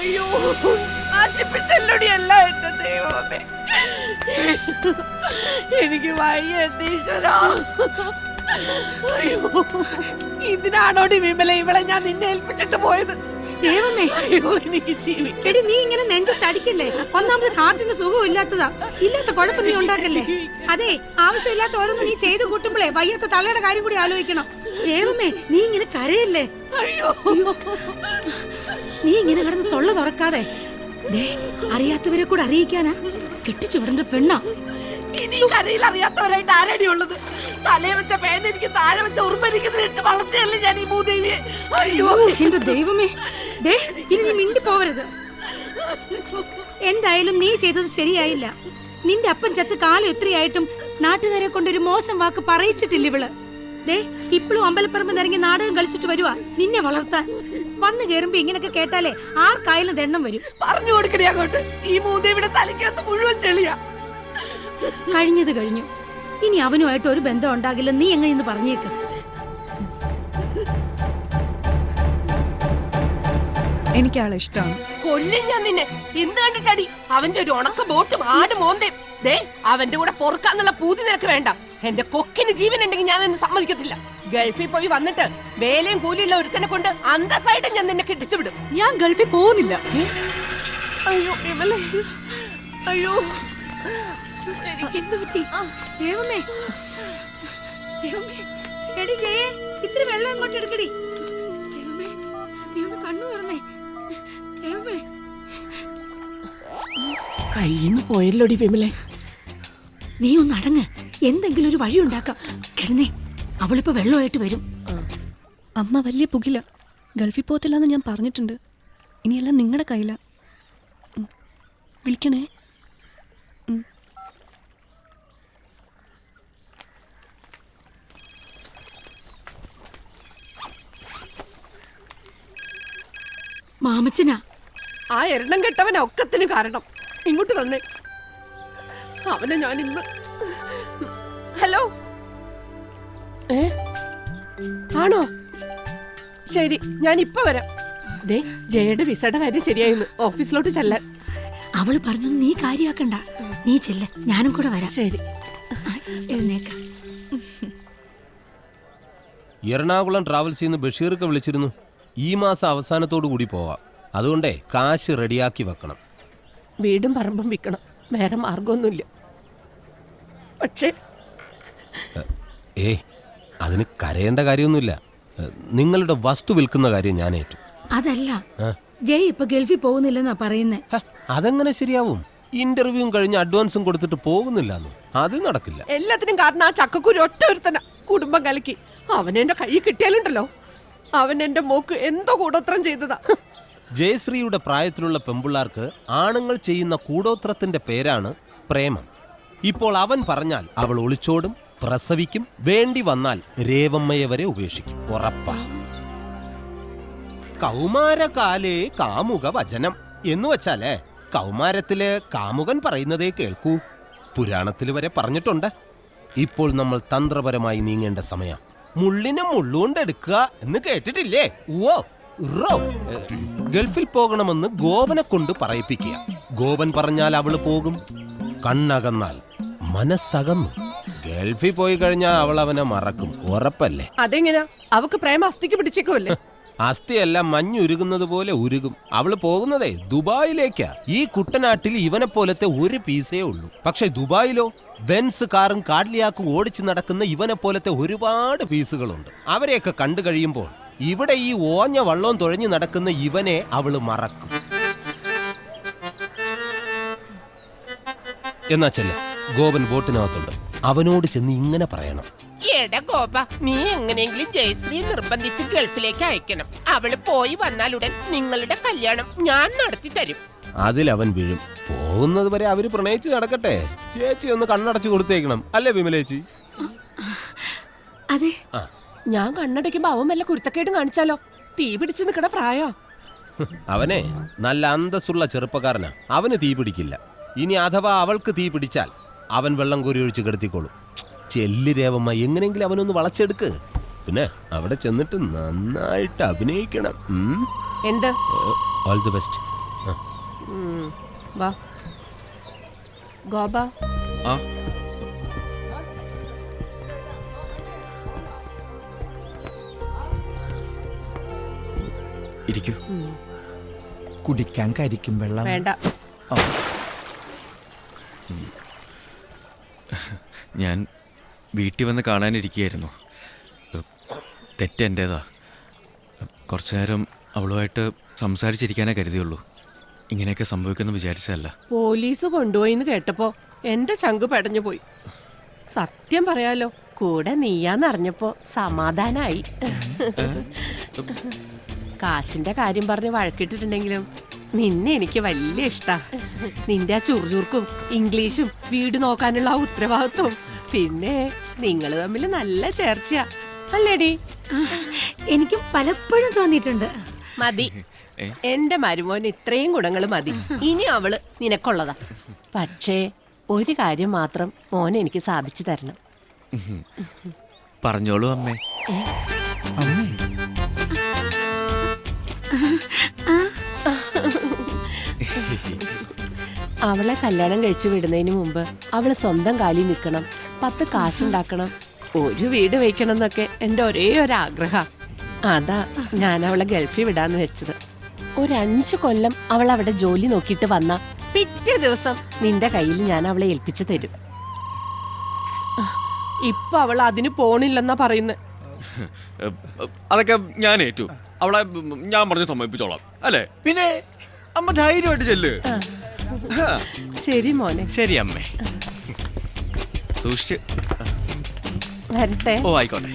അയ്യോ നശിപ്പിച്ചല്ലോടി അല്ല എന്റെ ദൈവമേ. എനിക്ക് വയ്യ എന്റെ ഈശ്വരാ. അയ്യോ ഇതിനാണോടി വിമല ഇവളെ ഞാൻ നിന്നെ ഏൽപ്പിച്ചിട്ട് പോയത്? ദൈവമേ. അയ്യോ എനിക്ക് എടി നീ ഇങ്ങനെ നെഞ്ചത്തടിക്കല്ലേ ഒന്നാമത് ഹാർട്ടിന് സുഖം ഇല്ലാത്തതാ. ഇല്ലാത്ത കുഴപ്പം നീ ഉണ്ടാക്കല്ലേ? അതെ ആവശ്യമില്ലാത്ത ഓരോന്ന് നീ ചെയ്തു കൂട്ടുമ്പോഴേ വയ്യാത്ത തള്ളയുടെ കാര്യം കൂടി ആലോചിക്കണം. ദൈവമേ നീ ഇങ്ങനെ കരയല്ലേ? നീ ഇങ്ങനെ കിടന്ന് തൊള്ള തുറക്കാതെ. ദേ അറിയാത്തവരെ കൂടെ അറിയിക്കാനാ. കെട്ടിച്ചു വിടേണ്ട പെണ്ണാ. ഇനി കരയിൽ അറിയാത്തവരായിട്ട് ആരടി ഉള്ളത്? തലയെ വെച്ച പേന എനിക്ക് താഴെ വെച്ച ഉറുമ്പരിക്കുന്ന വെച്ച് വളർത്തിയല്ലേ ഞാൻ ഈ ഭൂദേവിയെ? അയ്യോ. എന്റെ ദൈവമേ. ദേ ഇനി നീ മിണ്ടി പോവരുത് എന്തായാലും നീ ചെയ്തത് ശരിയായില്ല. നിന്റെ അപ്പൻ ചത്ത് കാലം എത്രയായിട്ടും നാട്ടുകാരെ കൊണ്ടൊരു മോശം വാക്ക് പറയിച്ചിട്ടില്ല ഇവൾ. ദേ ഇപ്പോഴും അമ്പലപ്പറമ്പ് നിറങ്ങി നാടകം കളിച്ചിട്ട് വരുവാ. നിന്നെ വളർത്താൻ. വന്നു കേറുമ്പോ ഇങ്ങനൊക്കെ കേട്ടാലേ ആർക്കായാലും ദണ്ണം വരും. പറഞ്ഞു കൊടുക്കണേ അങ്ങോട്ട്. ഈ ഭൂദേവിയുടെ തലയ്ക്കകത്ത് മുഴുവൻ ചെളിയാ. കഴിഞ്ഞത് കഴിഞ്ഞു. ഇനി അവനുമായിട്ട് ഒരു ബന്ധം ഉണ്ടാകില്ല. നീ എങ്ങനെയെന്ന് പറഞ്ഞേക്ക്? എനിക്ക് ആളെ ഇഷ്ടമാണ്. കൊല്ലും ഞാൻ നിന്നെ. എന്ത് കണ്ടിട്ടടി? അവന്റെ ഒരു ഉണക്ക ബോട്ടും ആട് മോന്തേം. ദേ അവന്റെ കൂടെ പൊറുക്കാന്നുള്ള പൂതി നിനക്ക് വേണ്ട. എന്റെ കൊക്കിന് ജീവൻ ഉണ്ടെങ്കിൽ ഞാൻ നിന്നെ സമ്മതിക്കത്തില്ല. ഗൾഫിൽ പോയി വന്നിട്ട് വേലയും കൂലിയുള്ള ഒരുത്തനെ കൊണ്ട് അന്തസ്സായിട്ട് ഞാൻ നിന്നെ കെട്ടിച്ചു വിടും. ഞാൻ ഗൾഫിൽ പോകുന്നില്ല. അയ്യോ വിമല അയ്യോ. ഇത്തിരി വെള്ളം ഇങ്ങോട്ട് എടുക്കടി. ദൈവമേ നീ ഒന്ന് കണ്ണു തുറന്നേ. ദൈവമേ കയ്യിന്ന് പോയല്ലോടി വിമലെ? നീ ഒന്ന് അടങ്ങ് എന്തെങ്കിലും ഒരു വഴി ഉണ്ടാക്കാം കിടന്നേ അവളിപ്പോ വെള്ളമായിട്ട് വരും. അമ്മ വലിയ പുകില. ഗൾഫിൽ പോകത്തില്ലെന്ന് ഞാൻ പറഞ്ഞിട്ടുണ്ട്. ഇനിയെല്ലാം നിങ്ങളുടെ കയ്യില. വിളിക്കണേ. മാമച്ചനാ. ആ എണ്ണം കെട്ടവൻ ഒക്കത്തിന് കാരണം. ഇങ്ങോട്ട് തന്നെ അവനെ ഞാൻ ഇന്ന് ഹലോ? ഏ? ആണോ? ശരി ഞാൻ ഇപ്പൊ വരാം. ദേ ജയയുടെ വിസയുടെ കാര്യം ശരിയായിരുന്നു ഓഫീസിലോട്ട് ചെല്ലാൻ. അവൾ പറഞ്ഞു നീ കാര്യാക്കണ്ട. നീ ചെല്ല. ഞാനും കൂടെ വരാം. ശരി. എഴുന്നേക്ക. എറണാകുളം ട്രാവൽസിൽ നിന്ന് ബഷീർക്ക് വിളിച്ചിരുന്നു. ഈ മാസം അവസാനത്തോടു കൂടി പോവാം. അതുകൊണ്ടേ കാശ് റെഡിയാക്കി വെക്കണം. വീടും പറമ്പും വിൽക്കണം. വേറെ മാർഗമൊന്നുമില്ല പക്ഷേ ഏ അതിന് കരയേണ്ട കാര്യമൊന്നുമില്ല. നിങ്ങളുടെ വസ്തു വിൽക്കുന്ന കാര്യം ഞാൻ ഏറ്റു. അതല്ല. ജയ് ഇപ്പൊ ഗൾഫിൽ പോകുന്നില്ലെന്നാ പറയുന്നേ. അതെങ്ങനെ ശരിയാവും? ഇന്റർവ്യൂവും കഴിഞ്ഞ് അഡ്വാൻസും കൊടുത്തിട്ട് പോകുന്നില്ല അത് നടക്കില്ല. എല്ലാത്തിനും കാരണം ആ ചക്കക്കുരു ഒറ്റ ഒരുത്തന കുടുംബം കലക്കി. അവൻ എന്റെ കൈ കിട്ടിയാലുണ്ടല്ലോ. അവൻ എന്റെ മോക്ക് എന്തോ കൂടോത്രം ചെയ്തതാ. ജയശ്രീയുടെ പ്രായത്തിലുള്ള പെമ്പിള്ളാർക്ക് ആണുങ്ങൾ ചെയ്യുന്ന കൂടോത്രത്തിന്റെ പേരാണ് പ്രേമം. ഇപ്പോൾ അവൻ പറഞ്ഞാൽ അവൾ ഒളിച്ചോടും പ്രസവിക്കും വേണ്ടി വന്നാൽ രേവമ്മയെ വരെ ഉപേക്ഷിക്കും. ഉറപ്പാ. കൗമാരകാലേ കാമുക വചനം എന്ന് വെച്ചാലേ കൗമാരത്തിലെ കാമുകൻ പറയുന്നതേ കേൾക്കൂ. പുരാണത്തിൽ വരെ പറഞ്ഞിട്ടുണ്ട്. ഇപ്പോൾ നമ്മൾ തന്ത്രപരമായി നീങ്ങേണ്ട സമയം. മുള്ളിനെ മുള്ളുകൊണ്ടെടുക്കുക എന്ന് കേട്ടിട്ടില്ലേ? ഓ ഏ, ഗൾഫിൽ പോകണമെന്ന് ഗോപനെ കൊണ്ട് പറയിപ്പിക്കുക. ഗോപൻ പറഞ്ഞാൽ അവൾ പോകും. കണ്ണകന്നാൽ മനസ്സകന്നു. ഗൾഫിൽ പോയി കഴിഞ്ഞാൽ അവൾ അവനെ മറക്കും. ഉറപ്പല്ലേ? അതെങ്ങനെയാ അവക്ക് പ്രേമ അസ്ഥിക്ക് പിടിച്ചേക്കുമല്ലേ അസ്ഥിയെല്ലാം മഞ്ഞുരുകുന്നത് പോലെ ഉരുകും. അവൾ പോകുന്നതേ ദുബായിലേക്കാ. ഈ കുട്ടനാട്ടിൽ ഇവനെ പോലത്തെ ഒരു പീസേ ഉള്ളൂ. പക്ഷെ ദുബായിലോ ബെൻസ് കാറും കാഡ്ലിയാക്കും ഓടിച്ചു നടക്കുന്ന ഇവനെ പോലത്തെ ഒരുപാട് പീസുകളുണ്ട്. അവരെയൊക്കെ കണ്ടു കഴിയുമ്പോൾ ഇവിടെ ഈ ഓഞ്ഞ വള്ളവും തുഴഞ്ഞു നടക്കുന്ന ഇവനെ അവൾ മറക്കും. എന്നാ ചെല്ല ഗോപൻ ബോട്ടിനകത്തുണ്ട്. അവനോട് ചെന്ന് ഇങ്ങനെ പറയണം. എടാ ഗോപ നീ എങ്ങനെയെങ്കിലും ജയശ്രീ നിർബന്ധിച്ച് ഗൾഫിലേക്ക് അയക്കണം. അവൾ പോയി വന്നാലുടൻ നിങ്ങളുടെ കല്യാണം ഞാൻ നടത്തി തരും. അതിലവൻ വീഴും. പോകുന്നത് വരെ അവർ പ്രണയിച്ച് നടക്കട്ടെ. ചേച്ചി ഒന്ന് കണ്ണടച്ചു കൊടുത്തേക്കണം. അല്ലേ വിമലേച്ചി? അതെ. ഞാൻ കണ്ണടയ്ക്കുമ്പോ അവൻ വല്ല കുരുത്തക്കേടും കാണിച്ചാലോ? തീ പിടിച്ച് നിക്കണ പ്രായോ? അവനെ നല്ല അന്തസ്സുള്ള ചെറുപ്പക്കാരനാ. അവന് തീ പിടിക്കില്ല. ഇനി അഥവാ അവൾക്ക് തീ പിടിച്ചാൽ അവൻ വെള്ളം കോരി ഒഴിച്ച് കിടത്തിക്കോളും. ചെല്ലി രേവമ്മ എങ്ങനെയെങ്കിലും അവനൊന്ന് വളച്ചെടുക്ക്. പിന്നെ അവിടെ ചെന്നിട്ട് നന്നായിട്ട് അഭിനയിക്കണം. എന്ത്? ഓൾ ദി ബെസ്റ്റ് വാ. ഗോപ. ആ. ഇരിക്കൂ. കുടിക്കാൻ കരിക്കും വെള്ളം. വേണ്ട. ഞാൻ വീട്ടിൽ വന്ന് കാണാനിരിക്കുകയായിരുന്നു. തെറ്റ് എന്റേതാ കുറച്ചു നേരം അവളുമായിട്ട് സംസാരിച്ചിരിക്കാനേ കരുതിയുള്ളൂ. ഇങ്ങനെയൊക്കെ സംഭവിക്കുമെന്ന് വിചാരിച്ചതല്ല. പോലീസ് കൊണ്ടുപോയിന്ന് കേട്ടപ്പോ എന്റെ ചങ്ക് പെടഞ്ഞു പോയി. സത്യം പറയാലോ കൂടെ നീയാന്നറിഞ്ഞപ്പോ സമാധാനായി. കാശിന്റെ കാര്യം പറഞ്ഞ് വഴക്കിട്ടിട്ടുണ്ടെങ്കിലും നിന്നെ എനിക്ക് വലിയ ഇഷ്ടാ. നിന്റെ ആ ചുറുചുറുക്കും ഇംഗ്ലീഷും വീട് നോക്കാനുള്ള ആ ഉത്തരവാദിത്വം. പിന്നെ നിങ്ങൾ തമ്മിൽ നല്ല ചേർച്ചയാ. അല്ലേടി? എനിക്ക് പലപ്പോഴും തോന്നിയിട്ടുണ്ട്. മതി? എന്റെ മരുമോന് ഇത്രയും ഗുണങ്ങൾ മതി. ഇനി അവൾ നിനക്കുള്ളതാ. പക്ഷേ ഒരു കാര്യം മാത്രം മോൻ എനിക്ക് സാധിച്ചു തരണം. പറഞ്ഞോളൂ അമ്മേ. അമ്മേ. അവളെ കല്യാണം കഴിച്ചു വിടുന്നതിന് മുമ്പ് അവൾ സ്വന്തം കാലിൽ നിൽക്കണം. പത്ത് കാശുണ്ടാക്കണം. ഒരു വീട് വയ്ക്കണം എന്നൊക്കെ എന്റെ ഒരേ ഒരു ആഗ്രഹ. അതാ ഞാൻ അവളെ ഗൾഫിൽ വിടാന്ന് വെച്ചത്. ഒരു കൊല്ലം അവൾ അവിടെ ജോലി നോക്കിയിട്ട് വന്ന പിറ്റേ ദിവസം നിന്റെ കയ്യിൽ ഞാൻ അവളെ ഏൽപ്പിച്ചു തരും. ഇപ്പൊ അവൾ അതിന് പോണില്ലെന്നാ പറയുന്നത് അതൊക്കെ ഞാൻ ഏറ്റു അവളെ ഞാൻ പറഞ്ഞ് സമ്മതിപ്പിച്ചോളാം അല്ലേ? പിന്നെ അമ്മ ധൈര്യമായിട്ട് ചെല്ല്. ശരി മോനെ. ശരി അമ്മേ. സൂക്ഷിച്ച്. വരട്ടെ. ഓ ആയിക്കോട്ടെ.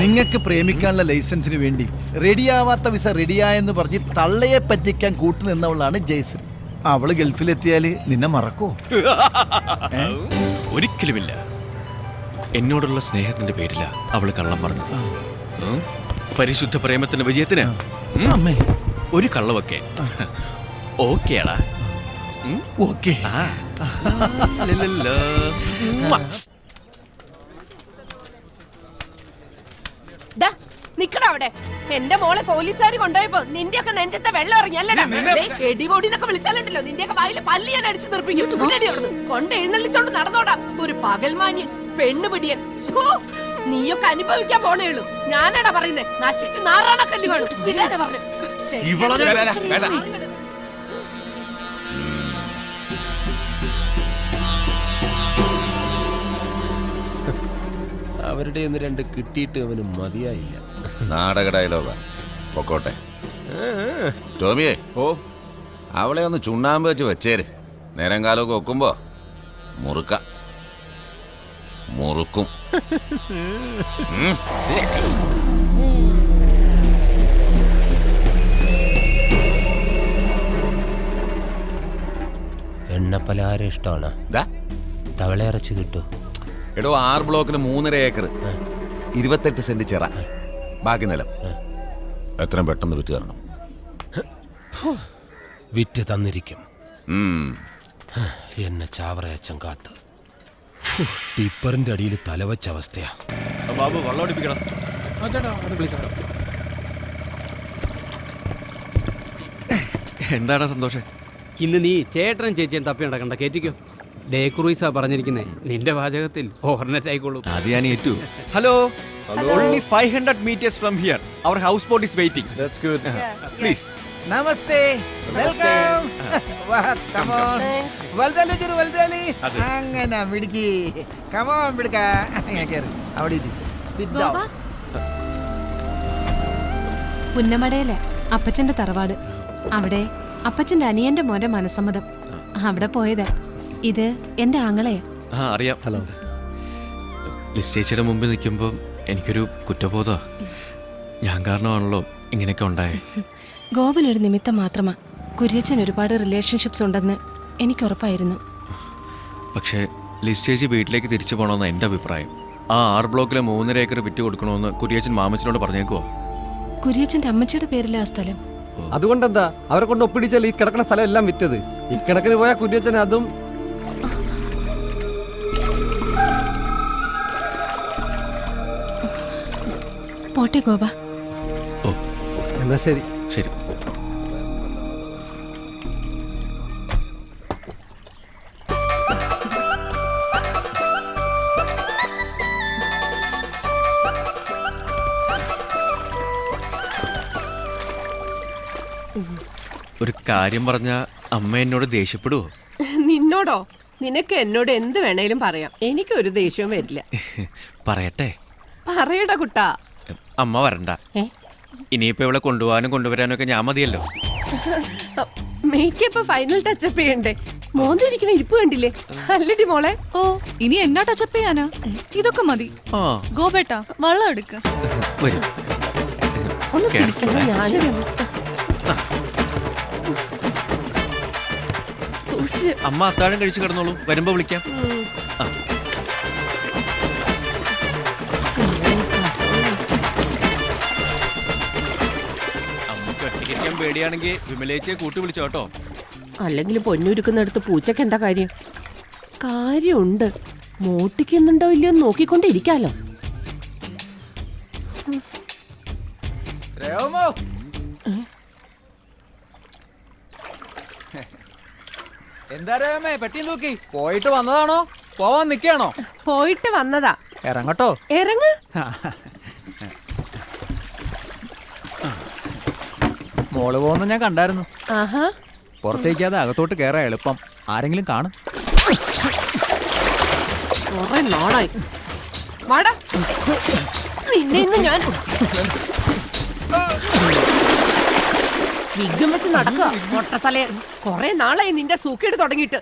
നിങ്ങൾക്ക് പ്രേമിക്കാനുള്ള ലൈസൻസിന് വേണ്ടി റെഡിയാവാത്ത വിസ റെഡിയായെന്ന് പറഞ്ഞ് തള്ളയെ പറ്റിക്കാൻ കൂട്ടുനിന്നവളാണ് ജയ്സൺ അവൾ ഗൾഫിലെത്തിയാൽ നിന്നെ മറക്കോ ഒരിക്കലുമില്ല. എന്നോടുള്ള സ്നേഹത്തിന്റെ പേരില അവൾ കള്ളം പറഞ്ഞു പരിശുദ്ധ പ്രേമത്തിന്റെ വിജയത്തിന്. അമ്മേ. ഒരു കള്ളമൊക്കെ ഓക്കേടാ? ഓക്കേ ആ. നിക്കടാ അവിടെ എന്റെ മോളെ പോലീസുകാർ കൊണ്ടുപോയപ്പോ നിന്റെ ഒക്കെ നെഞ്ചത്തെ വെള്ളം ഇറങ്ങിയല്ലടാ എടിപൊടി എന്നൊക്കെ വിളിച്ചാലുണ്ടല്ലോ നിന്റെ ഒക്കെ വായിൽ പല്ലി ഞാൻ അടിച്ചു അവിടുന്ന്. കൊണ്ട് എഴുന്നള്ളിച്ചോണ്ട് നടന്നോടാ. ഒരു പകൽമാന്യ പെണ്ണുപിടിയൻ നീയൊക്കെ അനുഭവിക്കാൻ പോണേ ഉള്ളൂ. ഞാനാടാ പറയുന്നേ. നശിച്ച് നാറാണ കല്ല് കാണും. പറഞ്ഞു. അവരുടെ ഒന്ന് രണ്ട് കിട്ടിയിട്ട് അവന് മതിയായില്ല. നാടക ഡയലോഗാ. പൊക്കോട്ടെ. ടോമിയെ ഓ അവളെ ഒന്ന് ചുണ്ണാമ്പ് വെച്ച് വെച്ചേര്. നേരം കാലമൊക്കെ വെക്കുമ്പോ മുറുക്ക. മുറുക്കും. എണ്ണപ്പലഹാരം ഇഷ്ടമാണ്? തവളയറച്ച് തവള ഇറച്ചി കിട്ടൂ എടോ ആറ് ബ്ലോക്കിന് മൂന്നര ഏക്കർ ഇരുപത്തെട്ട് സെന്റ് ചിറ. ബാക്കി നിലം എത്രയും പെട്ടെന്ന് വിറ്റ് തരണം. വിറ്റ് തന്നിരിക്കും. എന്നെ ചാവറയച്ചൻ കാത്ത്. ടിപ്പറിന്റെ അടിയിൽ തലവച്ച അവസ്ഥയാ. ബാബു വെള്ളം അടിപ്പിക്കണം. എന്താടാ സന്തോഷം? ഇന്ന് നീ ചേട്ടനും ചേച്ചിയും തപ്പി നടക്കണ്ട കേറ്റിക്കോ? ഡേ ക്രൂയിസാ പറഞ്ഞിരിക്കുന്നേ. നിന്റെ വാചകത്തിൽ ഓർണറ്റ് ആയിക്കോളും. അത് ഞാൻ ഏറ്റു. Hello only five hundred metres from here our house boat is waiting that's good please namaste welcome come on വലുതാലി ചെറു വലുതാലി അങ്ങനെ മിടുക്കി കമോൺ മിടുക്ക അങ്ങനെ കയറി അവിടെ ഇരി. Sit down. പുന്നമടയിലെ അപ്പച്ചന്റെ തറവാട്. അവിടെ അപ്പച്ചന്റെ അനിയന്റെ മോന്റെ മനസ്സമ്മതം. അവിടെ പോയത്. ഇത് എന്റെ ആങ്ങളെയാ ആ അറിയാം. ഹലോ ലിസ് ചേച്ചിയുടെ മുമ്പിൽ നിൽക്കുമ്പോൾ എനിക്കൊരു കുറ്റബോധ ഞാൻ കാരണമാണല്ലോ ഇങ്ങനെയൊക്കെ ഉണ്ടായേ. ഗോപൻ ഒരു നിമിത്തം മാത്രമാ കുര്യച്ചൻ ഒരുപാട് റിലേഷൻഷിപ്സ് ഉണ്ടെന്ന് എനിക്ക് ഉറപ്പായിരുന്നു. പക്ഷേ ലിസ് ചേച്ചി വീട്ടിലേക്ക് തിരിച്ചു പോകണമെന്ന് എന്റെ അഭിപ്രായം. ആ ആറ് ബ്ലോക്കിലെ മൂന്നര ഏക്കർ വിറ്റ് കൊടുക്കണമെന്ന് കുര്യച്ചൻ മാമച്ചനോട് പറഞ്ഞേക്കുവോ? കുര്യച്ചന്റെ അമ്മച്ചിയുടെ പേരിലെ ആ സ്ഥലം. അതുകൊണ്ടെന്താ? അവരെ കൊണ്ട് ഒപ്പിടിച്ചാൽ ഈ കിടക്കുന്ന സ്ഥലം എല്ലാം വിറ്റത്. ഇക്കണക്കിന് പോയ കുര്യച്ചൻ അതും പോട്ടെ ഗോപ. ഓ എന്നാ ശരി. ശരി. ഒരു കാര്യം പറഞ്ഞ അമ്മ എന്നോട് ദേഷ്യപ്പെടുവോ? നിന്നോടോ? നിനക്ക് എന്നോട് എന്ത് വേണേലും പറയാം. എനിക്കൊരു ദേഷ്യവും വരില്ല. പറയട്ടെ. പറയടാ കുട്ടാ. അമ്മ വരണ്ട. ഇനിയിപ്പോ ഇവളെ കൊണ്ടുപോകാനും കൊണ്ടുവരാനും ഒക്കെ ഞാൻ മതിയല്ലോ. മേക്കപ്പ് ഫൈനൽ ടച്ചപ്പ് ചെയ്യണ്ടേ? മോന്തിരിക്കുന്ന ഇരിപ്പ് കണ്ടില്ലേ? അല്ലടി മോളെ. ഓ ഇനി എന്നാ ടച്ചപ്പ് ചെയ്യാനാ? ഇതൊക്കെ മതി. ആ. ഗോപേട്ട വെള്ളം എടുക്ക. അമ്മ. അത്താഴം കഴിച്ചു കിടന്നോളൂ. വരുമ്പോ വിളിക്കാം. പേടിയാണെങ്കിൽ വിമലേച്ചിയെ കൂട്ടി വിളിച്ചോ കേട്ടോ. അല്ലെങ്കിൽ പൊന്നുരുക്കുന്നിടത്ത് പൂച്ചക്ക് എന്താ കാര്യം? കാര്യമുണ്ട്. മോട്ടിക്കുന്നുണ്ടോ ഇല്ലയോ നോക്കിക്കൊണ്ടിരിക്കാലോ. രേവമോ എന്താ രേവമേ പെട്ടി നോക്കി പോയിട്ട് വന്നതാണോ? പോവാൻ നിക്കാണോ പോയിട്ട് വന്നതാ. ഇറങ്ങട്ടോ. ഇറങ്ങ്. മോൾ പോകുന്ന ഞാൻ കണ്ടായിരുന്നു. ആഹാ. പുറത്തേക്കാതെ അകത്തോട്ട് കയറാൻ എളുപ്പം. ആരെങ്കിലും കാണും. കൊറേ നാളായി. വാടാ. നിന്നെ ഇന്ന് ഞാൻ വിഗ്ഗം വെച്ച് നടക്കുക. മൊട്ടത്തലേ കൊറേ നാളായി നിന്റെ സൂക്കേട് തുടങ്ങിയിട്ട്.